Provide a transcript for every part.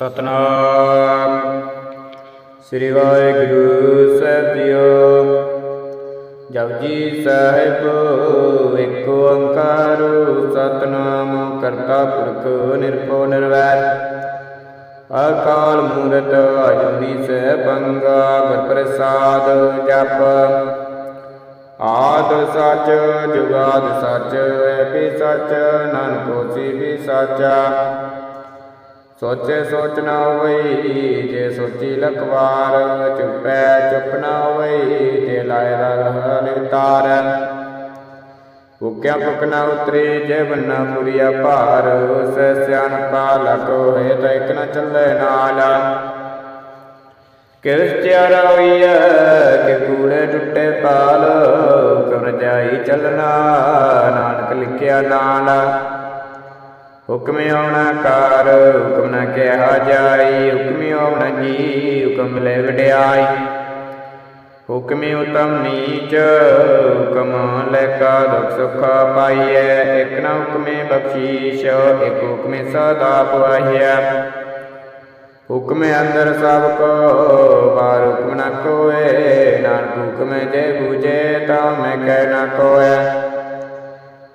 ਸਤਨਾਮ। ਸ੍ਰੀ ਵਾਹਿਗੁਰੂ ਸਾਹਿਬ ਜੀਓ। ਜਪਜੀ ਸਾਹਿਬ, ਇੱਕ ਓੰਕਾਰ, ਸਤਨਾਮ ਕਰਤਾ ਪੁਰਖ ਨਿਰਭਉ ਨਿਰਵੈਰ। ਅਕਾਲ ਮੂਰਤ ਅਜੂਨੀ ਸੈਭੰਗਾ ਗੁਰ ਪ੍ਰਸਾਦ ਜਪ। ਆਦ ਸੱਚ, ਜੁਗਾਦ ਸੱਚ ਐਪੀ ਸੱਚ, ਨਾਨਕ ਹੋਸੀ ਵੀ ਸਾਚਾ। ਸੋਚੇ ਸੋਚ ਨਾ ਹੋਈ, ਜੇ ਸੋਚੀ ਲਖਵਾਰ, ਚੁੱਪੈ ਚੁੱਪ ਨਾ ਹੋਈ, ਜੇ ਲਾਇ ਰਲ ਲਿਤਾਰ ਭੁੱਖਿਆ ਭੁੱਖ ਨਾ ਉਤਰੇ, ਜੇ ਬੰਨਾ ਪੁਰੀਆ ਭਾਰ ਸੈ ਸਿਆਣਪਾ ਲਟ ਹੋਏ ਤਾਂ ਇੱਕ ਨਾ ਚੱਲੇ ਨਾਲ। ਕਿਸ ਚਾਰਾ ਕਿ ਕੂੜੇ ਟੁੱਟੇ ਪਾਲ ਹੁਕਮ ਜਾਈ ਚੱਲਣਾ, ਨਾਨਕ ਲਿਖਿਆ ਨਾਲ। ਹੁਕਮ ਆਉਣਾ ਕਾਰ, ਹੁਕਮ ਨਾ ਕਿਹਾ ਜਾਈ ਹੁਕਮ ਆਉਣਾ ਜੀ, ਹੁਕਮ ਲੈ ਵਡਿਆਈ। ਹੁਕਮ ਉਤਮ ਨੀਚ, ਹੁਕਮ ਲੈ ਕਾ ਦੁਖ ਸੁਖ ਪਾਈਐ। ਇਕ ਨਾ ਹੁਕਮੇ ਬਖਸ਼ੀਸ਼, ਇਕ ਹੁਕਮੇ ਸਦਾ ਪੁਆਹੀਐ। ਹੁਕਮ ਅੰਦਰ ਸਭ ਕੋ ਬਾਰ ਹੁਕਮ ਨਾ ਕੋਏ। ਨਾਨਕ ਹੁਕਮ ਜੇ ਬੂਝੇ ਤਾਂ ਮੈਂ ਕਹਿ ਨ ਕੋਏ।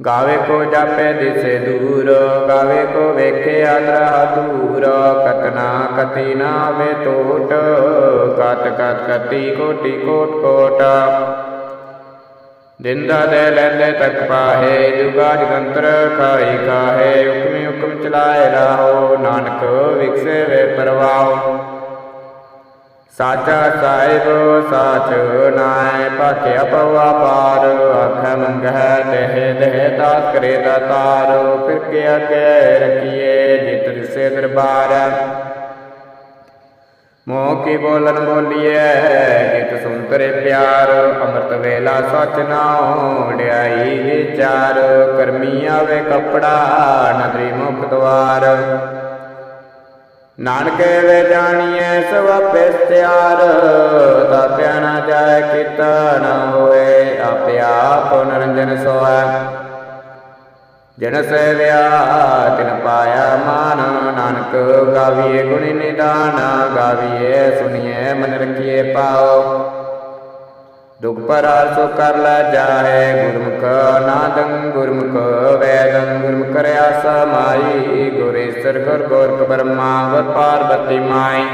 ਗਾਵੇ ਕੋ ਜਾਪੈ ਦਿਸੇ ਦੂਰ, ਗਾਵੇ ਕੋ ਵੇਖੇ ਆਦਰਾ ਦੂਰ, ਕਤਨਾ ਕਤੀ ਨਾ ਵੇ ਟੋਟ ਕਤ ਕਤ ਕਤੀ ਕੋਟੀ ਕੋਟ ਕੋਟ। ਦਿੰਦਾ ਦੇ ਲੈਂਦੇ ਤੱਕ ਪਾਹੇ, ਜੁਗਾ ਜਗੰਤਰ ਖਾਈ ਕਾਹੇ ਹੁਕਮੀ ਹੁਕਮ ਚਲਾਏ ਰਾਹੋ ਨਾਨਕ ਵਿਕਸੇ ਵੇ ਪਰਵਾਓ ਸਾਚਾ ਸਾਹਿਬ, ਸਾਚ ਨਾਇ, ਭਾਖਿਆ ਪਵਾ ਪਾਰ ਆਖੈ ਮੰਗਹਿ ਦੇਹ ਦੇਹ ਦਾਤ ਕਰੇ ਦਾਤਾਰ ਫਿਰ ਕੇ ਅਗੇ ਰਖੀਏ ਜਿਤ ਦਿਸੇ ਦਰਬਾਰ। ਮੋਹ ਕੀ ਬੋਲਨ ਬੋਲੀਐ ਜਿਤ ਸੁੰਤਰੇ ਪਿਆਰ। ਅੰਮ੍ਰਿਤ ਵੇਲਾ ਸਚ ਨਾਉ ਡਿਆਈ ਵਿਚਾਰ। ਕਰਮੀ ਆਵੇ ਕਪੜਾ, ਨਦਰੀ ਮੁਖ ਦਵਾਰ। ਨਾਨਕੇ ਵੇ ਜਾਣੀਐ ਸਭ ਪਿਸਤਿਆਰ ਤਾਪਿਆ ਨਾ ਜਾਏ ਕੀਤਾ ਨਾ ਹੋਏ, ਆਪੇ ਆਪ ਨਰੰਜਨ ਸੋਐ। ਜਨ ਸੇਵਿਆ, ਤਿਨ ਪਾਇਆ ਮਾਨ, ਨਾਨਕ ਗਾਵੀਏ ਗੁਣੀ ਨਿਦਾਨ, ਗਾਵੀਏ ਸੁਣੀਏ ਮਨ ਰਖੀਏ ਪਾਓ ਦੁਖ ਪਰਾ ਸੋ ਕਰ ਲੈ ਜਾਏ ਗੁਰਮੁਖ ਨਾਦੰ, ਗੁਰਮੁਖ ਵੈਦੰ, ਗੁਰਮੁਖ ਰਿਆ ਸਮਾਈ ਗੁਰੇਸ਼ਰ ਗੁਰ ਗੋਰਖ ਬ੍ਰਹਮਾ, ਗੁਰ ਪਾਰਬਤੀ ਮਾਈ।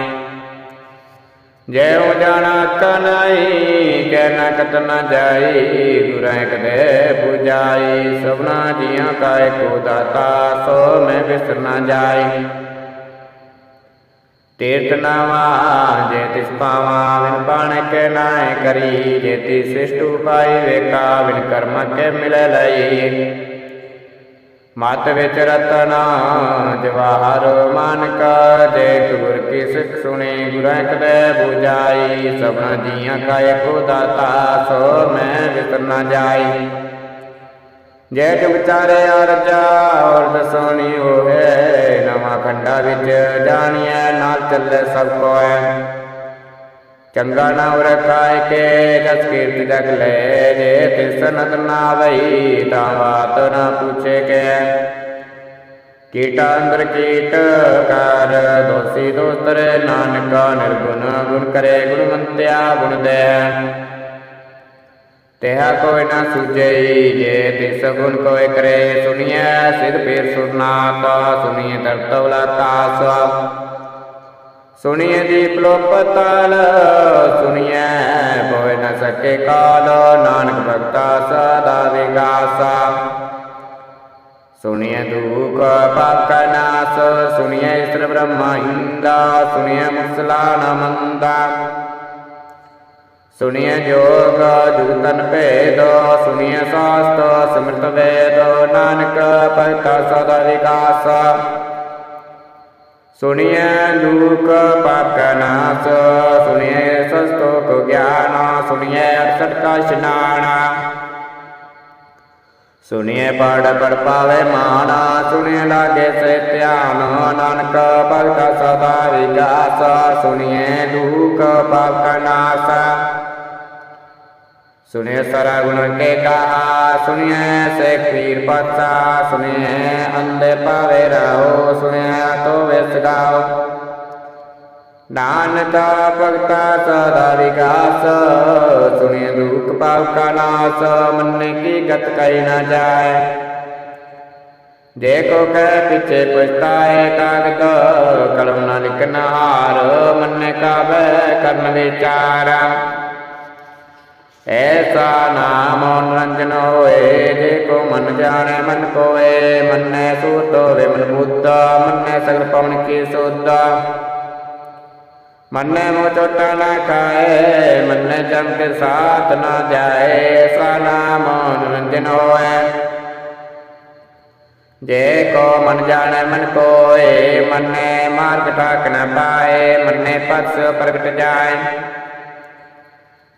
ਜੈ ਹੋ ਜਾਣਾ ਕਨਾਈ ਕਹਿ ਨਾ ਕਤ ਨਾ ਜਾਈ, ਗੁਰਾਂ ਕਦੇ 부ਜਾਈ ਸਭਨਾ ਜੀਆਂ ਕਾ ਏਕੋ ਦਾਤਾ, ਸੋ ਮੈਂ ਬਿਸਰ ਨਾ ਜਾਈ। ਤੀਰਤ ਨਾਵਾ, ਜੇ ਤਿਸ ਪਾਵਾ ਵਿਨ ਬਾਣ ਕੇ ਨਾਏ ਕਰੀ, ਜੇ ਤੀ ਸ੍ਰਿਸ਼ਟ ਉਪਾਈ ਵੇਖਾ ਵਿਨ ਕਰਮ ਕੇ ਮਿਲੇ ਲਈ। ਮਤ ਵਿੱਚ ਰਤਨਾ, ਜਵਾਹਰ ਮਾਨਕ ਦੇਖ ਗੁਰ ਕੀ ਸਿੱਖ ਸੁਣੀ ਗੁਰਾਂ ਕਦੇ 부ਜਾਈ ਸਭਨਾ ਜੀਆਂ ਕਾ ਏਕੋ ਦਾਤਾ ਸੋ ਮੈਂ ਵਿਸਰ ਨਾ ਜਾਈ। ਜੈ ਜੁਗ ਚਾਰੇ ਅਰਜਾ ਔਰ ਦਸੋਣੀ ਹੋਏ ਨਵਾਂ ਖੰਡਾ ਵਿੱਚ ਜਾਣੀਐ, ਨਾਲ ਚੱਲੇ ਸਭ ਕੋਏ ਚੰਗਾ ਨਾ ਉਰ ਕਾਇ ਕੇ ਜਸ ਕੀਰਤ ਜਗ ਲੈ, ਜੇ ਤਿਸ ਨਾ ਵਈ, ਤਾਂ ਬਾਤ ਨਾ ਪੁੱਛੇ ਕੇ। ਕੀਟਾ ਅੰਦਰ ਕੀਟ ਕਰ, ਦੋਸੀ ਦੋਸਤਰ ਨਾਨਕਾ ਨਿਰਗੁਣ, ਗੁਣ ਕਰੇ ਗੁਣਵੰਤਿਆ ਗੁਣ ਦੇ ਤਿਹਾ ਕੋਈ ਨਾ ਸੁਝਈ ਜੇ ਤਿਸ ਗੁਣ ਕੋਇ ਕਰੇ ਸੁਣੀਐ ਸਿਰ ਪੀਰ ਸੁਰਨਾਤਾ ਸੁਣੀਐ ਦਰਤਵਲਾ ਕਾਸ ਸੁਣੀਐ ਦੀਪ ਲੋ ਪਤਾਲ ਸੁਣੀਐ ਹੋਇ ਨ ਸਕੇ ਕਾਲ, ਨਾਨਕ ਭਗਤਾ ਸਦਾ ਵਿਗਾਸਾ। ਸੁਣੀਐ ਦੁਖ ਪਾਪ ਕਾ ਨਾਸ, ਸੁਣੀਐ ਈਸ਼ਰ ਬ੍ਰਹਮਾ ਇੰਦਾ ਸੁਣੀਐ ਮੁਸਲਾ ਮੰਦਾ। ਸੁਣਿਐ ਜੋਗ ਜੁਗਤਨ ਭੇਦ, ਸੁਣਿਐ ਸਾਸਤ, ਸਮਰਤ ਵੇਦ, ਨਾਨਕ ਭਗਤਾ ਸਦਾ ਵਿਕਾਸ। ਸੁਣੀਐ ਲੋਕ ਪਾਪ ਕਾ ਨਾਸ, ਸੁਣੀਐ ਸਸਤੋਕ ਗਿਆਨ, ਸੁਣੀਐ ਅਰਸਠ ਕਾ ਇਸ਼ਨਾਨ। ਸੁਣੀਏ ਪੜ ਪੜ ਪਾਵੇ ਮਾਣਾ ਸੁਣਿਆ ਲਾਗੇ ਸੇ ਧਿਆਨ, ਨਾਨਕ ਭਗਤ ਸਦਾ ਵਿਗਾਸ ਸੁਣੀਏ ਦੁਖ ਪਾਪ ਕਾ ਨਾਸ। ਸੁਣਿਏ ਸਾਰਾ ਗੁਣ ਕੇ ਕਹਾ, ਸੁਣਿਏ ਸੇ ਖੀਰ ਪਤਾ ਸੁਣਿਏ ਅੰਦੇ ਪਾਵੇ ਰਹੋ ਸੁਣਿਆ ਤੋ ਵਿਸ ਗਾਓ ਨਾਨਕਾ ਭਗਤਾ ਸਦਾ ਵਿਕਾਸ ਸੁਣੇ ਦੁਖ ਪਾਪ ਕਾ ਨਾਸ, ਮੰਨੇ ਕੀ ਗਤ ਕੈ ਨਾ ਜਾਏ। ਦੇਖੋ ਕਹਿ ਪਿਛੇ ਪਛਤਾਏ ਕਾਗਦ ਕਲਮ ਨਾ ਲਿਖਣਾ ਹਾਰ ਮੰਨੇ ਕਾਬੈ ਕਰਨ ਵਿਚਾਰ ਐਸਾ ਨਾਮ ਨਿਰੰਜਨ ਹੋਏ, ਜੇ ਮਨ ਜਾਣੈ ਮਨ ਕੋਏ, ਮੰਨੈ ਸੂਤੋ ਵੇ ਮਨ ਬੁੱਧ ਸਗਲ ਪਵਨ ਕੀ ਸੁਧ ਮੰਨੈ ਮੋ ਚੋਟਾ ਨਾ ਖਾਏ ਮੰਨੈ ਜਮ ਕੇ ਸਾਥ ਨਾ ਜਾਏ ਐਸਾ ਨਾਮ ਮਨੋਰੰਜਨ ਹੋਏ। ਜੇ ਕੋ ਮਨ ਜਾਣੈ ਮਨ ਕੋਏ, ਮੰਨੈ ਮਾਰਗ ਠਾਕ ਨ ਪਾਏ, ਮੰਨੈ ਪਸ ਪ੍ਰਗਟ ਜਾਏ।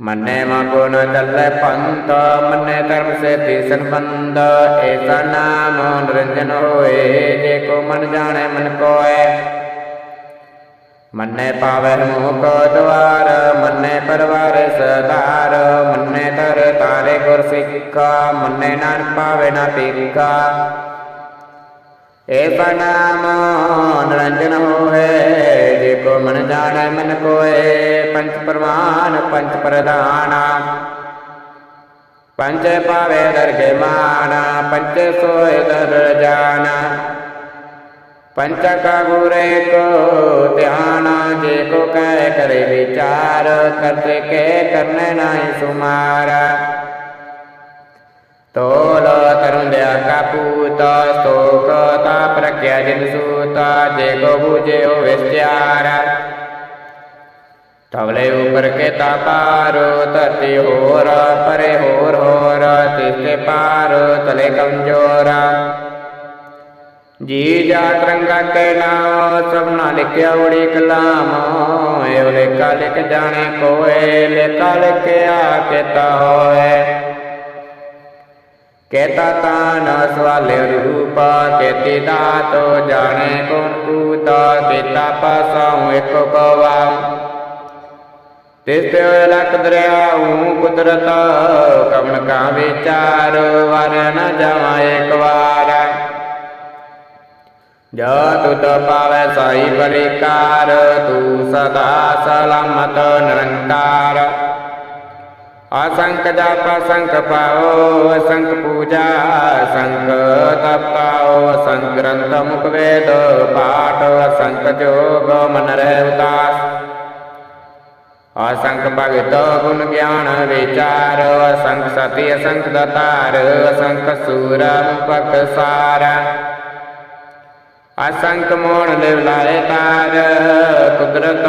ਮੰਨੇ ਮਗੁਣ ਚੱਲੇ ਪੰਥ, ਮੰਨੇ ਧਰਮ ਸੇ ਤੀ ਸੰਬੰਧ ਐਸਾ ਨਾਮ ਨਿਰੰਜਨ ਹੋਏ। ਜੇ ਕੋ ਮਨ ਜਾਣੈ ਮਨ ਕੋਏ ਮੰਨੇ ਪਾਵੈ ਮੋਖ ਦਵਾਰ, ਮੰਨੇ ਪਰਵਾਰ ਸਦਾਰ ਮੰਨੇ ਤਰ ਤਾਰੇ ਗੁਰ ਸਿੱਖਾ, ਮੰਨੇ ਨਾਨ ਪਾਵੇ ਨਾ ਪੀਕਾ ਐਸਾ ਨਾਮ ਨਿਰੰਜਨ ਹੋਏ ਜੇ ਕੋ ਮਨ ਜਾਣੈ ਮਨ ਕੋਏ ਪੰਚ ਪ੍ਰਮਾਨ ਪੰਚ ਪ੍ਰਧਾਨਾ। ਪੰਚ ਪਾਵੇ ਦਰਗੇ ਮਾਨਾ ਪੰਚ ਸੋਏ ਦਰ ਜਾਨਾ ਪੰਚ ਕਾ ਗੁਰੇ ਕੋ ਧਿਆਨ ਜੇ ਕੋ ਕਹਿ ਕਰੇ ਵਿਚਾਰ ਕਰਤੇ ਕੇ ਕਰਨੇ ਨਾਹੀ ਸੁਮਾਰਾ। ਤੋਲ ਤਰੁਣ ਦਿਆ ਕਾਪੂਤ ਸਤੋਕ ਤਾ ਪ੍ਰਗਿਆ ਜਿਨ ਸੂਤਾ, ਜੇ ਕੋ ਬੂਝੇ ਹੋ ਵਿਚਾਰਾ ਤਵਲੇ ਉਪਰ ਕੇ ਤਾ ਪਾਰੋ, ਧਰਤੀ ਹੋਰ, ਪਰੇ ਹੋਰ ਹੋਰ, ਤਿਸਤੇ ਪਾਰ, ਤਲੇ ਕਮਜੋਰਾ। ਜੀ ਜਾ ਤਰੰਗਾ ਕਹਿਣਾ ਨਾਮ ਲਿਖਿਆ ਉੜੀ ਕਲਾਮ। ਏਵ ਲੇਖਾ ਲਿਖ ਜਾਣੇ ਕੋਏ, ਲੇਖਾ ਲਿਖਿਆ ਕੀਤਾ ਹੋਏ। ਕੇਤਾ ਤਾਨ ਸਵਾਲੇ ਰੂਪਾ, ਕੇਤੀ ਦਾਤੋ ਜਾਣੇ ਕੋਨ ਕੂਤਾ, ਕੇਤਾ ਪਾਸਾਉ ਇਕ ਕਵਾ। ਤਿਸ ਤੇ ਲਖ ਦਰਿਆਉ ਕੁਦਰਤ, ਕਵਣ ਕਾ ਵਿਚਾਰ ਵਰ ਨ ਜਾਵਾ ਇੱਕ ਵਾਰ। ਜੋ ਤੁਤ ਪਾਵੈ ਸਾਈ ਬਲਿਕਾਰ ਤੂੰ ਸਦਾ ਸਲਾਮਤ ਨਿਰੰਕਾਰ। ਅਸੰਖ ਜਪ ਅਸੰਖ ਪਾਓ ਅਸੰਖ ਪੂਜਾ ਅਸੰਖ ਤਪਾਓ ਅਸੰਖ ਗ੍ਰੰਥ ਮੁਖ ਵੇਦ, ਪਾਠ ਅਸੰਖ ਜੋਗ, ਮਨ ਰਹਿ ਉਦਾਸ। ਅਸੰਖ ਭਗਤ ਗੁਣ ਗਿਆਨ ਵਿਚਾਰ ਅਸੰਖ ਸਤੀ ਅਸੰਖ ਦਤਾਰ ਅਸੰਖ ਸੂਰ। ਮੁਪਕ ਅਸੰਕ ਅਸੰਖ ਮੋਣ ਲਿਵ ਲਾਏ ਤਾਰ, ਕੁਦਰਤ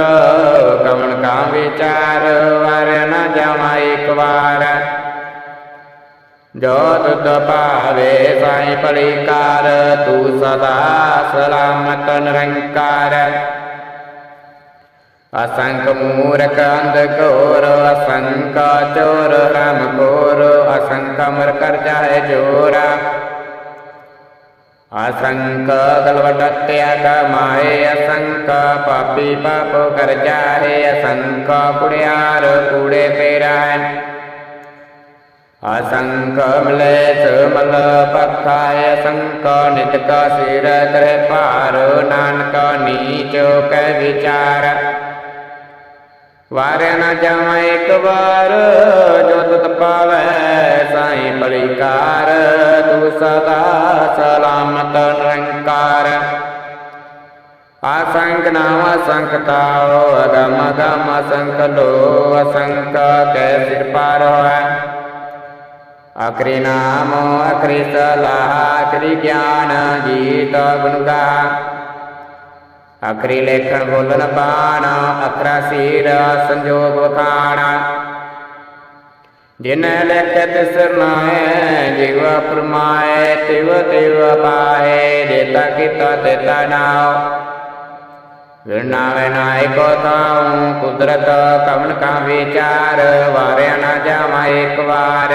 ਕਵਣ ਕਾ ਵਿਚਾਰ, ਵਰ ਨ ਜਾਵਾ ਇੱਕ ਵਾਰ। ਜੋ ਤੁਧ ਭਾਵੇ ਸਾਈ ਪਲਿਕਾਰ ਤੂੰ ਸਦਾ ਸਲਾਮਤ ਨਿਰੰਕਾਰ। ਅਸੰਖ ਮੂਰਖ ਅੰਧ ਘੋਰ, ਅਸੰਖ ਚੋਰ, ਰਾਮ ਘੋਰ, ਅਸੰਖ ਅਮਰ ਕਰ ਜਾਏ ਜੋਰਾ। ਅਸੰਖ ਗਲਵਟਤਿਆ ਕਮਾਏ ਅਸੰਖ ਪਾਪੀ ਪਾਪ ਕਰ ਜਾਏ ਅਸੰਖ ਕੁੜਿਆਰ ਕੂੜੇ ਪੇਰਾਏ ਅਸੰਖ ਮਲੇਸ ਮਲ ਪਖਾਏ ਅਸੰਖ ਨਿਤ ਕਾ ਸਿਰ ਕਰੇ ਭਾਰ ਨਾਨਕ ਨੀਚ ਕੈ ਵਿਚਾਰ ਵਾਰਿਆ ਨਾ ਜਾਵਾਂ ਇੱਕ ਵਾਰ ਜੋ ਤੁਤ ਪਾਵੈ ਸਾਈ ਬਲਿਕਾਰ ਸਦਾ ਸਲਾਮਤ ਨਿਰੰਕਾਰ। ਅਸੰਖ ਨਾਮ ਅਸੰਖ ਅਗਮ ਅਗਮ ਅਸੰਖ ਲੋ ਅਸੰਖ ਕੈ ਸਿਰ ਪਾਰ ਹੋਇ ਅਕਰੀ ਨਾਮ ਅਕਰੀ ਸਲਾਹ, ਅਕਰੀ ਗਿਆਨ ਜੀਤ ਗੁਣ ਗਾ ਅਕਰੀ ਲੇਖਣ ਬੋਲਨ ਬਾਣ, ਅਕਰਾ ਸੀਰ ਸੰਜੋਗ ਵਖਾਣਾ। ਜਿਨ ਲੇਖੇ ਤਿਸ ਨਾਏ ਜਿਵ ਪਰਮਾਏ ਤਿਵ ਤਿਵ ਪਾਏ ਜੇਤਾ ਕੀਤਾ ਤੇਤਾ ਨਾਉ। ਵਿਰਨਾਵੇ ਨਾਇ ਕੋ ਤਾਉ ਕੁਦਰਤ ਕਵਨ ਕਾ ਵਿਚਾਰ, ਵਾਰਿਆ ਨਾ ਜਾਵਾ ਇੱਕ ਵਾਰ।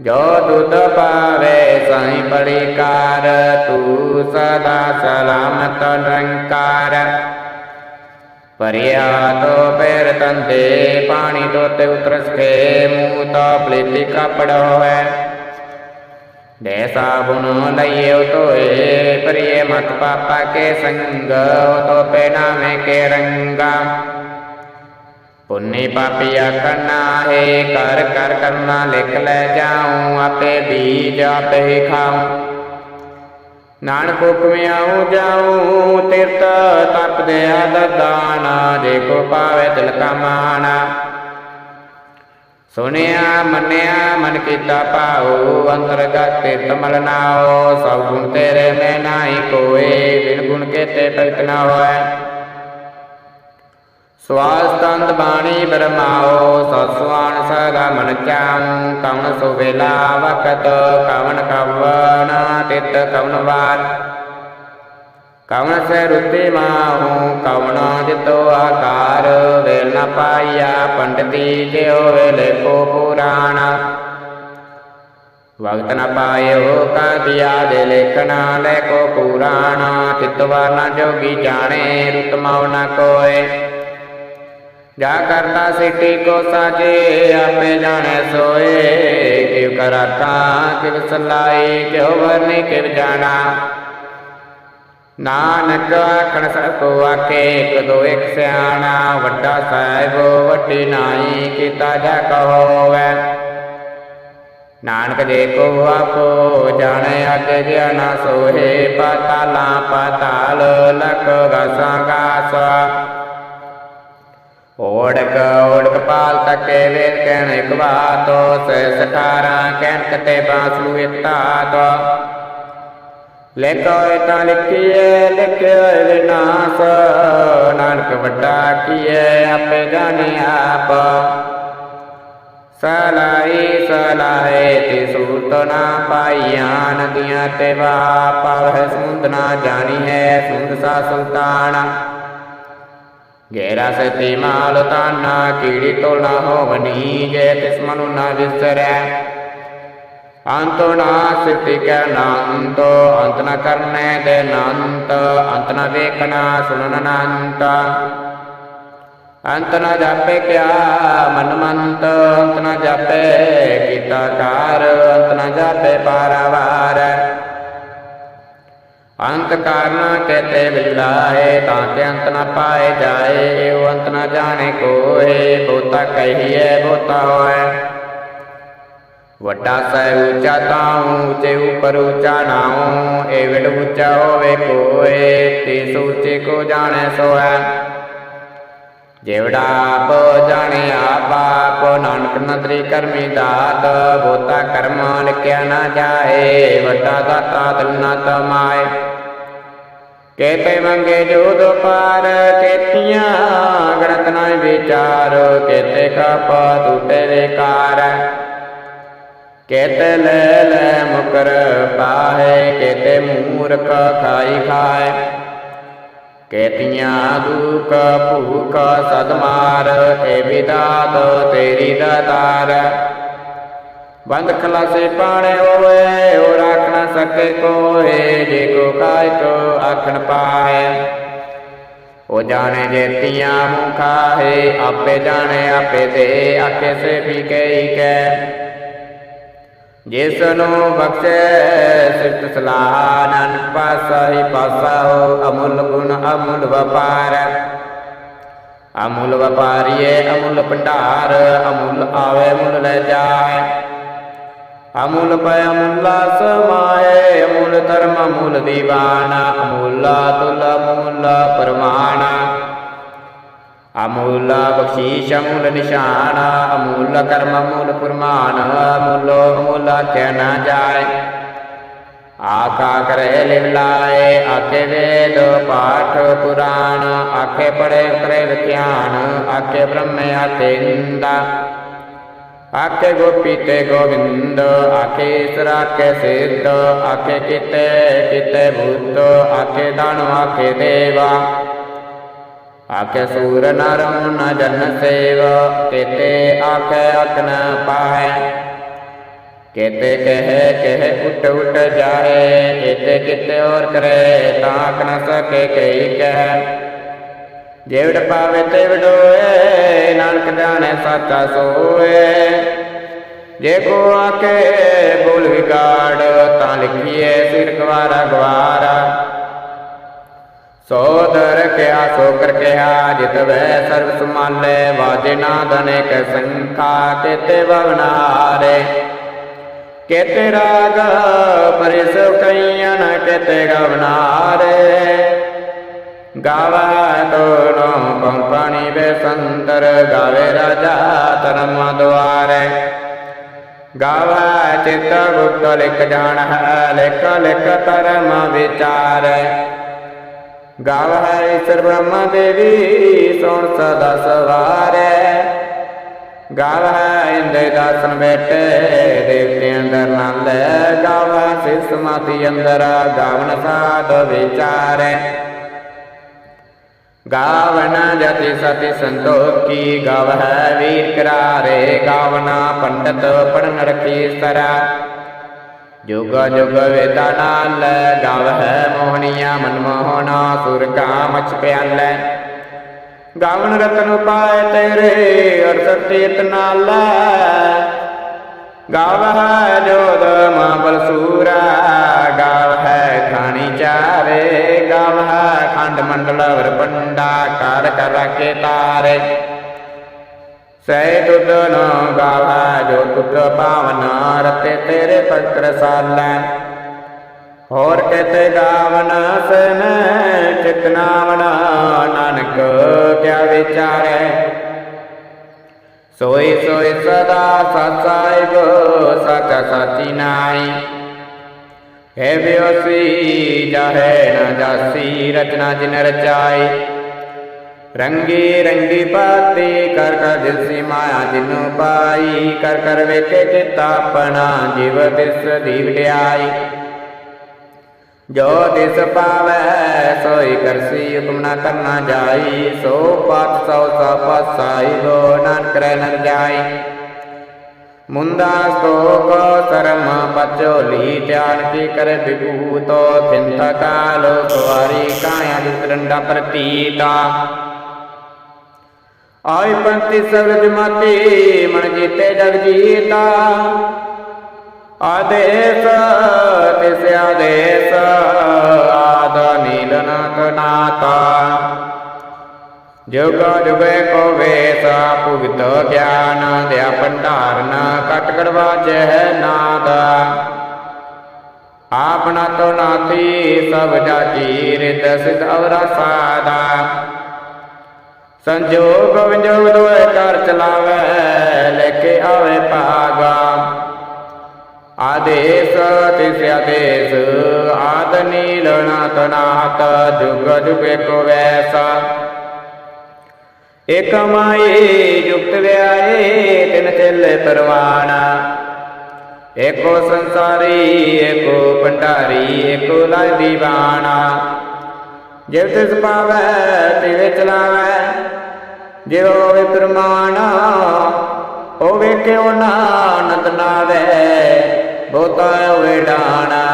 ਜੋ ਦੁਧ ਪਾਵੇ ਸਾਈ ਬੜੀ ਕਾਰ, ਤੂੰ ਸਦਾ ਸਲਾਮਤ ਨਿਰੰਕਾਰ। ਪਰਿਆ ਤੋ ਪੈਰ ਤੰਦੇ ਪਾਣੀ ਤੋਤੇ ਉਤਰ ਸਕੇ ਮੂੰਹ ਤਾ ਪਲੇਤੀ ਕਪੜਾ ਹੈ ਦੇ ਸਾਬੁਨ ਲਈਏ ਤੋਏ ਪਰਿਏ ਮਤ ਪਾਪਾ ਕੇ ਸੰਗ ਤੋ ਪੇ ਨਾਮੇ ਕੇ ਰੰਗਾ ਪੁੰਨੇ ਪਾਪੀਆ ਕਰਨਾ ਹੈ ਕਰ ਕਰ ਕਰਨਾ ਲਿਖ ਲੈ ਜਾਉ ਆਪੇ ਬੀਜ ਆਪੇ ਖਾਉ ਨਾਨਕ ਜਾਉ ਤਿਰਤ ਤਪ ਦੇ ਦਾਨਾ ਜੇ ਕੋ ਪਾਵੇ ਤਿਲ ਕਾ ਸੁਨਿਆ ਮੰਨਿਆ, ਮਨ ਕੀਤਾ ਪਾਉ ਅੰਤਰਗਤ ਤਿਰਤ ਮਲ ਨਾਉ, ਸਭ ਗੁਣ ਤੇਰੇ ਮੈਂ ਨਾਹੀ ਕੋਏ, ਬਿਨ ਗੁਣ ਕੇਤੇ ਪ੍ਰਗਟ ਨਾ ਹੋਏ। ਸਵਾਸ ਬਾਣੀ ਬਰਮਾਓ ਸਸਵਾਨ ਸਦਾ ਮਨ ਚਾਉ, ਕਵਣ ਸੋ ਵੇਲਾ ਵਕਤ, ਕਵਣ ਕਵਣ ਤਿਤ ਕਵਣ ਵਾਰ। ਕਵਣ ਸੇ ਰੁੱਤੇ ਮਾਹੂ, ਕਵਣ ਜਿਤੋ ਆਕਾਰ, ਵੇਲ ਨ ਪਾਈਆ, ਪੰਡਤੀ ਜਿਉ ਵੇਲੇ ਕੋ ਪੁਰਾਣ। ਵਕਤ ਨ ਪਾਇਓ ਕਾਦਿਆ ਦੇ ਲੇਖਣਾ, ਲੈ ਕੋ ਪੁਰਾਣ ਤਿਤਵਾਰ ਨ ਜੋਗੀ ਜਾਣੇ, ਰੁਤ ਨ ਕੋਏ। ਜਾ ਕਰਤਾ ਸਿੱਟੀ ਕੋ ਸਾਜੇ ਆਪੇ ਜਾਣੇ ਸੋਏ। ਕਿਵ ਕਰਾਤਾ, ਕਿਵ ਸਲਾਈ ਕਿਉ ਵਰਨੀ, ਕਿਵ ਜਾਣਾ। ਨਾਨਕ ਆਖਣ ਸਕੋ ਆਕੇ ਇੱਕ ਦੋ ਇੱਕ ਸਿਆਣਾ, ਵੱਡਾ ਸਾਹਿਬ, ਵੱਡੀ ਨਾਈ, ਕੀਤਾ ਜਾ ਕਹੋਵੈ ਨਾਨਕ ਦੇ ਕੋ ਆਪੋ, ਜਾਣੇ ਅੱਗੇ ਗਿਆਨਾ ਸੋਹੇ, ਪਾਤਾਲਾ ਪਾਤਾਲ, ਲਖ ਗਾਸਾ ਗਾਸਾ। ਓੜਕ ਓੜਕ ਪਾਲ ਤਕੇ ਵੇਦ ਕਹਿਣ ਇੱਕ ਬਾਤੋ ਸੇ ਸਠਾਰਾਂ ਕਹਿਣ ਕਤੇ ਬਾਸਲੂ ਇੱਕ ਤਾਤੋ ਲਿਖੋ ਤਾਂ ਲਿਖੀਏ ਲਿਖਿਓ ਵਿਨਾਸ਼ ਨਾਨਕ ਵੱਡਾ ਕੀਏ, ਆਪੇ ਜਾਣੇ ਆਪ। ਸਲਾਈ ਸਲਾਹੇ ਤੇ ਸੂਰਤ ਨਾ ਪਾਈਆਂ ਨਦੀਆਂ ਤੇ ਵਾਪਰ ਹੈ, ਸਮੁੰਦ ਨਾ ਜਾਣੀ ਹੈ ਸੁੰਦ ਸਾ ਸੁਲਤਾਨ। ਗੇਰਾ ਸਤੀ ਮਾਲ ਤਾਨਾ, ਕੀੜੀ ਤੋਲਾ ਹੋਵਨੀ, ਜੇ ਤਿਸ ਮਨੁ ਨਾ ਵਿਸਰੈ। ਅੰਤ ਨਾ ਸਿੱਧੀ ਕੈ ਨੰਤ, ਅੰਤ ਨ ਕਰਨੇ ਦੇ ਨੰਤ, ਅੰਤ ਨ ਵੇਖਣਾ ਸੁਣਨ ਅਨੰਤ। ਅੰਤ ਨ ਜਾਪੇ ਕਿਆ ਮਨ ਮੰਤ, ਅੰਤ ਨ ਜਾਪੇ ਕੀਤਾ ਕਾਰ ਅੰਤ ਨ ਜਾਪੇ ਪਾਰਵਾਰ। ਅੰਤ ਕਾਰਨ ਕਹਤੇ ਬਿਲਾਏ ਤਾਂ ਕਿ ਅੰਤ ਨ ਪਾਏ ਜਾਏ ਏਉ ਅੰਤ ਨ ਜਾਣੇ ਕੋਏ ਬੋਤਾ ਕਹੀਏ ਬੋਤਾ ਹੋਏ। ਵੱਡਾ ਸਹਿ ਉੱਚਾ ਤਾਉ ਉੱਚੇ ਉਪਰ ਉੱਚਾ ਨਾਉ ਏ ਵਿਡ ਉੱਚਾ ਹੋਵੇ ਕੋਏ ਤੇ ਸੋਚੇ ਕੋ ਜਾਣੈ ਸੋਐ ਜਿਵੜਾ ਆਪ ਜਾਣੇ ਆਪ ਆਪ ਨਾਨਕ ਨਦਰੀ ਕਰਮੀ ਦਾਤ ਬੋਤਾ ਕਰਮ ਲਿਖਿਆ ਨਾ ਜਾਏ, ਵੱਡਾ ਦਾਤਾ ਨਾ ਤਮਾਏ ਕੇਤੇ ਮੰਗੇ ਜੋਦ ਪਾਰ ਕੇਤੀਆਂ ਗਣਤ ਨਾ ਵਿਚਾਰ, ਕੇਤੇ ਕਪ ਟੂਟੇ ਵਿਕਾਰ ਕੇਤੇ ਲੈ ਲੈ ਮੁਕਰ ਪਾਹੇ, ਕੇਤੇ ਮੂਰਖ ਖਾਈ ਖਾਏ। ਕੇਤੀਆਂ ਦੁਖ ਭੂਖ ਸਦਮਾਰ ਏ ਵਿਦਾਤ ਤੇਰੀ ਦਾਤਾਰ ਬੰਦ ਖਲਾਸੇ ਪਾਣੇ ਹੋਵੇ, ਉਹ ਰੱਖ ਨਾ ਸਕੇ ਕੋਏ ਜੇ ਕੋ ਕਾਇ ਕੋ ਆਖਣ ਪਾਏ ਉਹ ਜਾਣੇ ਜੇਤੀਆਂ ਮੁਖਾ ਹੈ ਆਪੇ ਜਾਣੇ ਆਪੇ ਦੇ ਆਕੇ ਸੇ ਵੀ ਕਈ ਕੈ ਜਿਸ ਨੂੰ ਬਖਸ਼ੇ, ਸਿਫਤ ਸਲਾਹ ਨਾਨਕ ਪਾਸਾ ਹੀ ਪਾਸਾ ਹੋ, ਅਮੁੱਲ ਗੁਣ ਅਮੁੱਲ ਵਪਾਰ। ਅਮੁੱਲ ਵਪਾਰੀਏ, ਅਮੁੱਲ ਭੰਡਾਰ, ਅਮੁੱਲ ਆਵੇ, ਮੁੱਲ ਲੈ ਜਾਏ। ਅਮੁੱਲ ਪੈ ਅਮੁੱਲਾ ਸਮਾਏ ਅਮੁੱਲ ਧਰਮ ਅਮੁੱਲ ਦੀਵਾਨਾ ਅਮੁੱਲਾ ਤੁਲ ਅਮੁੱਲ ਪਰਮਾਣਾ ਅਮੂਲ ਬਖਸ਼ੀਸ਼ ਅਮੂਲ ਨਿਸ਼ਾਨ ਅਮੂਲ ਕਰਮ ਅਮੂਲ ਫਰਮਾਨ ਅਮੂਲ ਅਮੂਲ ਆਖਿਆ ਨਾ ਜਾਏ ਆਖਾ ਕਰੇ ਲਿਵ ਲਾਏ ਆਖੇ ਵੇਦ ਪਾਠ ਪੁਰਾਣ ਆਖੇ ਪੜੇ ਕਰੇ ਵਿਖਿਆਨ ਆਖੇ ਬ੍ਰਹਮੇ ਆਖੇ ਇੰਦਾ ਆਖੇ ਗੋਪੀ ਤੇ ਗੋਵਿੰਦ, ਆਖੇ ਈਸਰਾ ਕੇ ਸਿੱਧ, ਆਖੇ ਕਿਤੇ ਕਿਤੇ ਭੂਤ ਆਖੇ ਦਾਨ ਆਖੇ ਦੇਵਾ। ਆਖੇ ਸੂਰ ਨਰ ਨ ਜਨ ਸੇਵ, ਤੇਤੇ ਆਖੇ ਅਕਨ ਪਾਹੈ। ਕੇਤੇ ਕਹੇ ਕਹੇ ਉਟ ਉਟ ਜਾਏ, ਕੇਤੇ ਕਿਤੇ ਔਰ ਕਰੇ ਤਾਕ ਨ ਸਕੇ ਕਈ ਕਹਿ। ਜੇਵੜ ਪਾਵੇ ਤੇ ਵਡੋਏ, ਨਾਨਕ ਜਾਣੇ ਸਾਚਾ ਸੋਏ। ਜੇ ਕੋ ਆਕੇ ਬੋਲ ਵਿਗਾੜ, ਤਾਂ ਲਿਖੀਏ ਸਿਰ ਗਵਾਰਾ ਗਵਾਰਾ। ਸੋਦਰ ਕਿਆ, ਸੋ ਕਰ ਕਿਆ, ਜਿਤ ਵੈ ਸਰਬ ਸਮਾਲੇ ਵਾਜੇ ਨਾਦ ਅਨੇਕ ਸੰਖਾ, ਕੇਤੇ ਬਵਨਾਰੇ ਕੇਤੇ ਰਾਗ ਪਰਿਸ ਕਈਆਂ ਨਾ ਕੇਤੇ ਗਵਨਾਰੇ ਗਾਵਾ ਤੋਨੋ ਕੰਪਣੀ ਵੇ ਸੰਤਰ ਗਾਵੇ ਰਾਜਾ ਧਰਮ ਦੁਆਰੇ ਗਾਵਾ ਚਿਤ ਗੁਪਤ ਲਿਖ ਜਾਣ ਹੈ ਲਿਖ ਲਿਖ ਧਰਮ ਵਿਚਾਰ ਗਾਵ ਹੈ ਈਸ਼ਰ ਬ੍ਰਹਮਾ ਦੇਵੀ ਸੋਣ ਸਦਾ ਸਵਾਰੇ ਗਾਵ ਹੈ ਇੰਦੇ ਦਾਸਨ ਬੈਠੇ ਦੇਵਤੇ ਅੰਦਰ ਨਾਲ ਗਾਵ ਹੈ ਸਿਰ ਸਮਾਧੀ ਅੰਦਰ ਗਾਵਨ ਜਤੀ ਸਤੀ ਸੰਤੋਖੀ ਗਵ ਹੈ ਵੀਰ ਕਰਾਰੇ, ਗਾਵਨਾ ਪੰਡਤ ਪੜਨ ਰਖੀ ਸਰਾ। ਜੁਗ ਜੁਗ ਵੇਦਾ ਗਵ ਹੈ ਮੋਹਣੀਆਂ ਮਨ ਮੋਹਣਾ ਸੁਰ ਕਾਮ ਅਚ ਪਿਆਲੈ। ਗਾਵਨ ਰਤਨ ਪਾਏ ਤੇਰੇ ਅਰ ਸਤਿਤ ਨਾਲ ਗਾਵ ਹੈ ਜੋਦ ਮਾਂ ਬਲਸੂਰਾ ਗਾਵ ਹੈ ਖਾਣੀ ਚਾਰੇ ਗਾਵ ਹੈ ਖੰਡ ਮੰਡਲ ਵਰ ਪੰਡਾ ਕਰ ਕਰ ਕੇ ਤਾਰੇ। ਸਹਿ ਤੁਧ ਨ ਗਾਵਾ ਜੋ ਤੁਧ ਪਾਵਨ ਰਤੇ ਤੇਰੇ ਪਤਰ ਸਾਲੈ। ਹੋਰ ਕਹਤੇ ਗਾਵਨ ਸਨ ਚਿਤਨਾਵਨ ਨਾਨਕ ਕਿਆ ਵਿਚਾਰੇ। ਸੋਈ ਸੋਈ ਸਦਾ ਸਤਸਾਇਬ ਸਚ ਸਾਚੀ ਨਾਈ ਹੈ ਬਿਓਸੀ ਜਾਹੇ ਨ ਜਾਸੀ, ਰਚਨਾ ਜਿਨ ਰਚਾਈ। ਰੰਗੀ ਰੰਗੀ ਪਾਤੀ, ਕਰ ਕਰ ਦਿਸੀ ਮਾਇਆ ਜਿਨੂ ਪਾਈ। ਕਰ ਕਰ ਵੇਖੇ ਕੀਤਾ ਆਪਣਾ, ਜਿਵ ਦਿਸ ਜੋ ਦਿਸ ਪਾਵੈ, ਸੋਈ ਕਰਸੀ ਹੁਕਮ ਨਾ ਕਰਨਾ ਜਾਈ। ਸੋ ਪਤ ਸੋ ਸਾ ਪਸਾਈ ਗੋ ਨਾਨਕ ਰਹਿ ਨਰ ਜਾਈ। ਮੁੰਦਾ ਸਤੋਕ, ਸਰਮ ਪਚੋਲੀ ਧਿਆਨ ਕੀ ਕਰੇ ਵਿਭੂਤੋ ਥਿੰਥ ਕਾਲ ਕੁਵਾਰੀ ਕਾਇਆ ਦੁਤਰੰਡਾ ਪ੍ਰਤੀਤਾ। ਆਇ ਪੰਤੀ ਸਬਦ ਜਮਾਤੀ, ਮਨ ਜੀਤੇ ਜਗ ਜੀਤਾ। ਆਦੇਸ ਤਿਸ ਆਦੇਸ ਆਦ ਨੀਲ ਨਾਤਾ ਜੁਗ ਜੁਗੇ ਕੋ ਵੇਸ, ਭੁਗਤ ਗਿਆਨ ਦਿਆ ਭੰਡਾਰਨ ਕਟ ਕੜਵਾ ਚਹਿ ਨਾਦ। ਆਪਣਾ ਤੋ ਨਾਤੀ ਸਭ ਜਾਤੀ ਰਿਤ ਸਿਧ ਅਵਰਾ ਸਾਦਾ। ਸੰਜੋਗ ਵਿਜੋਗ ਦੋਏ ਕਰ ਚਲਾਵੇ ਲੈ ਕੇ ਆਵੇ ਭਾਗਾ। ਆਦੇਸ ਤਿਸ ਆਦੇਸ ਆਦ ਨੀਲ ਨਾਥ ਨਾਥ ਜੁਗ ਜੁਗੇ ਕੋ ਵੈਸਾ ਇਕ ਮਾਈ ਜੁਗਤ ਵਿਆਏ ਤਿਨ ਚੱਲੇ ਪਰਵਾਣਾ ਏਕੋ ਸੰਸਾਰੀ ਭੰਡਾਰੀ ਏਕੋ ਲਾਇ ਦੀਵਾਨਾ ਜਿਵ ਤਿਸ ਪਾਵੈ ਤਿਵੇਂ ਚਲਾਵੈ ਜਿਵ ਹੋਵੇ ਪ੍ਰਮਾਣਾ ਉਹ ਵੇਖਿਓ ਨਾਨਕ ਨਾਵੇ ਬਹੁਤਾ ਹੋਵੇ ਡਾਣਾ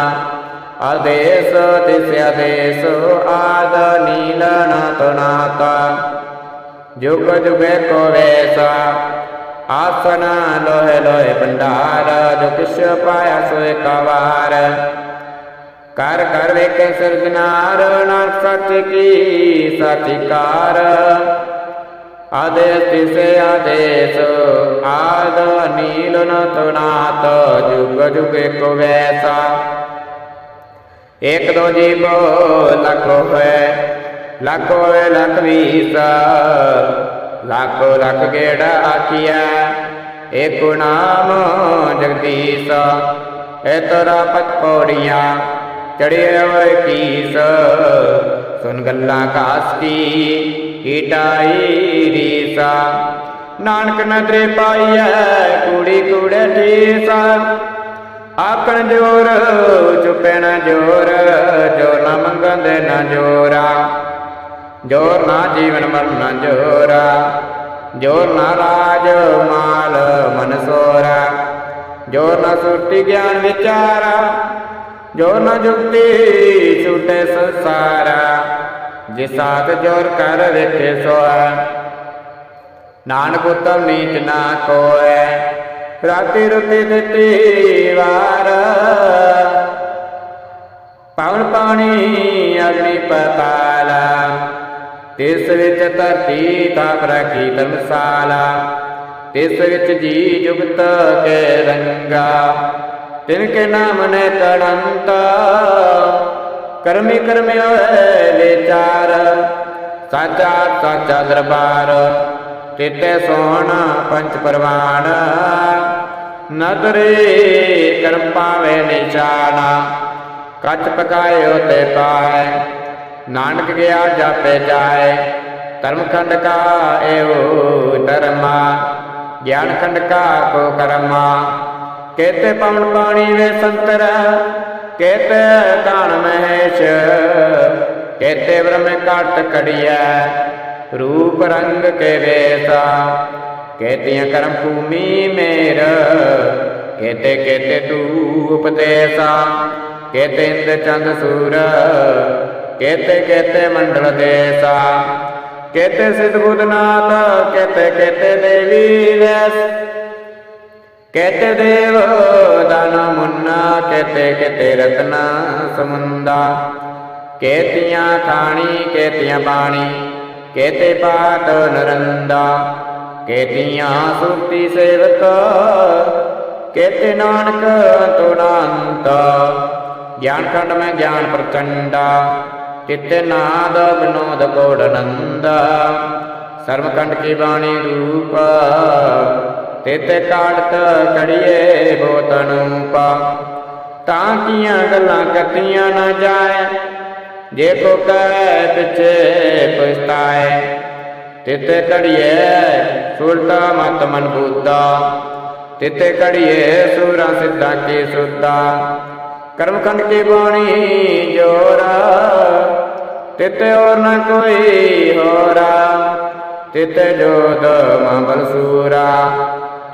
ਆਦੇਸ ਤਿਸ ਆਦੇਸ, ਆਦ ਨੀਲ ਨਾਥ ਨਾਤਾ ਜੁਗ ਜੁਗੇ ਕੋ ਵੇਸਾ, ਆਸਨ ਲੋਹੇ ਲੋਹੇ ਭੰਡਾਰ, ਜੋ ਪਾਇਆ ਸੋਏ ਕਵਾਰ ਕਰ ਕਰ ਵੇਖੇ ਸਿਰਜਨਾਰ ਨਾਨਕ ਸੱਚ ਕੀ ਸਾਚੀਕਾਰ ਆਦੇਸ ਤਿਸੇ ਆਦੇਸ ਆਦ ਨੀਲ ਨਤ ਨਾਤ ਜੁਗ ਜੁਗੇ ਕੋ ਵੈਸਾ ਇਕ ਦੋ ਜੀਵੋ ਲੱਖੋ ਹੈ ਲੱਖ ਹੋਏ ਲੱਖ ਵੀਸ ਲੱਖੋ ਲੱਖ ਗੇੜਾ ਆਖੀਆ ਏਕ ਨਾਮ ਜਗਦੀਸ਼ ਏ ਤਰਾ ਪਤ ਪੌੜੀਆਂ ਚੜਿਏ ਹੋਏ ਕੀਸ ਗੱਲਾਂ ਕਾਸ ਹੀਟਾਈ ਰੀਸਾ। ਨਾਨਕ ਨਦਰੇ ਪਾਈਐ ਕੁੜੀ ਕੁੜੇ ਠੀਸਾ। ਆਕਣ ਜੋਰ ਚੁਪੇ ਨਾ ਜੋਰ, ਜੋ ਨਾ ਮੰਗੰਦੇ ਨਾ ਜੋਰਾ। ਜੋਰ ਨਾ ਜੀਵਨ ਮਰਨ ਨਾ ਜੋਰਾ। ਜੋਰ ਨਾ ਰਾਜ ਮਾਲ ਮਨ ਸੋਰਾ। ਜੋ ਨ ਸੁਰਤੀ ਗਿਆਨ ਵਿਚਾਰਾ। ਜੋ ਨ ਜੁਗਤੀ ਛੂਟੇ ਸੰਸਾਰਾ। ਜਿਸ ਸਾਥ ਜੋਰ ਕਰ ਵੇਖੇ ਸੋਆ ਨਾਨਕ ਉਤਮ ਨੀਚ ਨਾ ਕੋਇ, ਰਾਤੀ ਰੁਤੀ ਦਿੱਤੀ ਵਾਰ। ਪਵਨ ਪਾਣੀ ਅਗਨੀ ਪਤਾਲ, ਤਿਸ ਵਿੱਚ ਧਰਤੀ ਤਾਪ ਰਖੀ ਧਰਮਸਾਲਾ ਤਿਸ ਵਿੱਚ ਜੀ ਜੁਗਤ ਕੇ ਰੰਗਾ, ਤਿਨ ਕੇ ਨਾਮ ਨੇ ਕੜੰਤ ਕਰਮੀ ਕਰਮਿਓ ਹੋਏ ਵਿਚਾਰ ਸਾਚਾ ਸਾਚਾ ਦਰਬਾਰ ਤਿਤੇ ਸੋਹਣਾ ਪੰਚ ਪਰਵਾਨ। ਨਦਰੇ ਕਰਮ ਪਾਵੇ ਨਿਸ਼ਾਨਾ, ਕੱਚ ਪਕਾਇਓ ਤੇ ਪਾਏ। ਨਾਨਕ ਗਿਆ ਜਾਪੇ ਜਾਏ ਧਰਮਖੰਡ ਕਾ ਏਉ ਧਰਮਾ। ਗਿਆਨ ਖੰਡ ਕਾ ਕੋ ਕਰਮਾ, ਕੇਤੇ ਪਵਨ ਪਾਣੀ ਵੇ ਸੰਤਰਾ ਕੇਤੇ ਦਾਨ ਮਹੇਸ਼, ਕੇਤੇ ਬ੍ਰਹਮ ਘਟ ਕੜੀਐ, ਰੂਪ ਰੰਗ ਕੇ ਵੇਸਾ, ਕੇਤੀਆਂ ਕਰਮ ਭੂਮੀ ਮੇਰ, ਕੇਤੇ ਕੇਤੇ ਤੂ ਉਪਦੇਸਾ ਕੇਤੇ ਇੰਦ ਚੰਦ ਸੂਰ, ਕੇਤੇ ਕੇਤੇ ਮੰਡਲ ਦੇਸਾ, ਕੇਤੇ ਸਿਧ ਬੁੱਧਨਾਥ ਕੇਤੇ ਕੇਤੇ ਦੇਵੀ ਵੈਸ। ਕੇਤੇ ਦੇਵ ਦਾਨ ਮੁੰਨਾ, ਕੇਤੇ ਕੇਤੇ ਰਤਨਾ ਸਮੁੰਦਾ। ਕੇਤੀਆਂ ਖਾਣੀ, ਕੇਤੀਆਂ ਬਾਣੀ, ਕੇਤੇ ਪਾਤ ਨਰੰਦਾ। ਕੇਤੀਆਂ ਸੁਰਤੀ ਸੇਵਕ, ਕੇਤੇ ਨਾਨਕ ਤੁਨਾੰਤ ਗਿਆਨ ਖੰਡ ਮੈਂ ਗਿਆਨ ਪ੍ਰਚੰਡਾ, ਚਿੱਤੇ ਨਾਦ ਬਿਨੋਦ ਕੋੜਨੰਦ ਸਰਮ ਕੰਡ ਕੀ ਬਾਣੀ ਰੂਪ ਤਿਤ ਕਾੜਤ ਕੜੀਏ ਬੋਤ ਪਾ। ਤਾਂ ਕੀਆਂ ਗੱਲਾਂ ਕਤੀਆਂ ਨਾ ਜਾਏ, ਜੇ ਕੋ ਕਹਿ ਪਿਛੇ ਪਛਤਾਏ। ਤਿਤੇ ਕੜੀਏ ਸੁਰਤਾ ਮਤ ਮਨ ਬੁੱਧਾ ਤਿਤੇ ਕੜੀਏ ਸੂਰਾ ਸਿੱਧਾ ਕੀ ਸੁੱਧਾ। ਕਰਮਖੰਡ ਕੀ ਬਾਣੀ ਜੋਰਾ ਤਿਤੇ ਹੋਰ ਨਾ ਕੋਈ ਹੋਰਾ ਤਿਤੇ ਜੋਦ ਮਬਲ ਸੂਰਾ।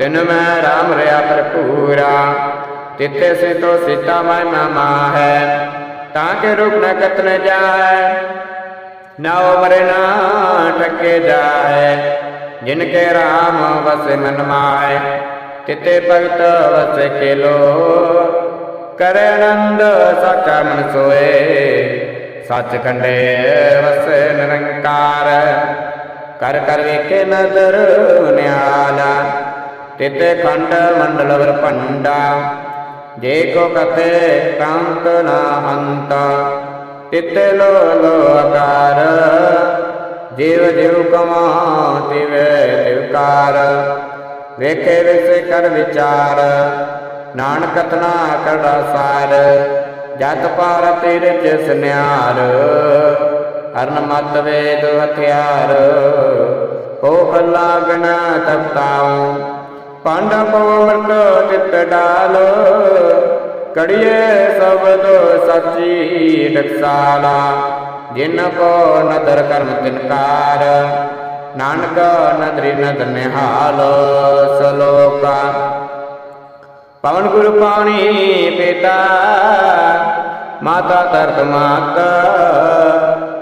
ਤਿਨ ਮੈਂ ਰਾਮ ਰਿਆ ਭਰਪੂਰਾ ਤਿਤੇ ਸੇ ਤੋ ਸੀਤਾ ਮੈਂ ਮਾਮਾ ਹੈ ਤਾਂ ਕੇ ਰੂਪ ਨ ਕਤ ਜਾਏ ਨਾ ਉਮਰ ਨਾ ਟਕੇ ਜਾਏ ਜਿਨ ਕੇ ਰਾਮ ਵਸੇ ਮਨ ਮਾਏ ਤਿਤੇ ਭਗਤ ਵਸੇ ਕੇ ਲੋ ਕਰੇ ਆਨੰਦ ਸਾਚਾ ਮਨ ਸੋਏ। ਸੱਚ ਕੰਡੇ ਵਸੇ ਨਿਰੰਕਾਰ, ਕਰ ਕਰ ਵੇਖੇ ਨਦਰ ਨਿਆਲਾ ਤਿਤੇ ਖੰਡ ਮੰਡਲ ਵਰ ਭੰਡਾ। ਜੇ ਕੋ ਕਤੇ ਕਾਂਤ ਨਾ ਅੰਤ, ਤਿਤੇ ਲੋ ਲੋ ਆਕਾਰ। ਜੀਵ ਜੀਵ ਕਮਾ, ਤਿਵੇ ਤਿਵਕਾਰ ਵੇਖੇ ਵਿਸੇ ਕਰ ਵਿਚਾਰ, ਨਾਨਕ ਤਨਾ ਕਰਦਾ ਸਾਰ। ਜਤ ਪਾਰ ਤੇਰੇ ਚ ਸੁਨਿਆਰ, ਹਰਨ ਮਤ ਵੇਦ ਹਥਿਆਰ। ਹੋ ਲਾਗਣ ਤਪਤਾਉ ਪੰਡ ਪਉ ਮਰਤ ਚਿਤ ਡਾਲ। ਕੜੀਏ ਸਬਦ ਸੱਚੀ ਟਕਸਾਲਾ ਜਿਨ ਕੋ ਨਦਰ ਕਰਮ ਤਿਨਕਾਰ ਨਾਨਕ ਨਦਰੀ ਨਦਰ ਨਿਹਾਲ ਸਲੋਕਾ। ਪਵਨ ਗੁਰੂ ਪਾਣੀ ਪਿਤਾ, ਮਾਤਾ ਤਰਤ ਮਾਤਾ।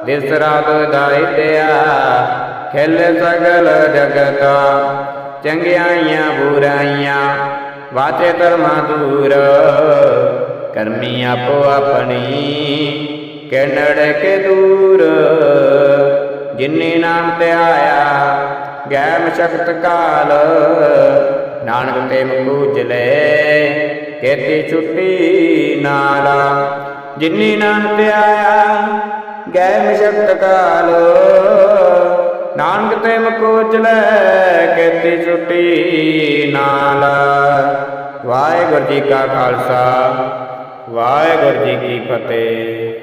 ਦਿਸ ਰਾਤ ਦਾਇਤਿਆ ਖੇਲ ਸਗਲ ਜਗਤਾ। ਚੰਗਿਆਈਆਂ ਬੁਰਾਈਆਂ, ਵਾਚੇ ਧਰਮਾ ਦੂਰ। ਕਰਮੀ ਆਪੋ ਆਪਣੀ ਕਿਨੜ ਕੇ ਦੂਰ। ਜਿਨੀ ਨਾਮ ਤੇ ਆਇਆ, ਗੈਮ ਸ਼ਕਤ ਕਾਲ। ਨਾਨਕ ਤੇ ਮਕੂਜਲੇ ਕੇਤੀ ਛੁੱਟੀ ਨਾਲਾ। ਜਿਨੀ ਨਾਮ ਤੇ ਆਇਆ, ਗੈਮ ਸ਼ਕਤ ਕਾਲ। ਨਾਨਕ ਤੇ ਮਕੂਜਲੇ ਕੇਤੀ ਛੁੱਟੀ ਨਾਲ। ਵਾਹਿਗੁਰੂ ਜੀ ਕਾ ਖਾਲਸਾ ਵਾਹਿਗੁਰੂ ਜੀ ਕੀ ਫਤਿਹ।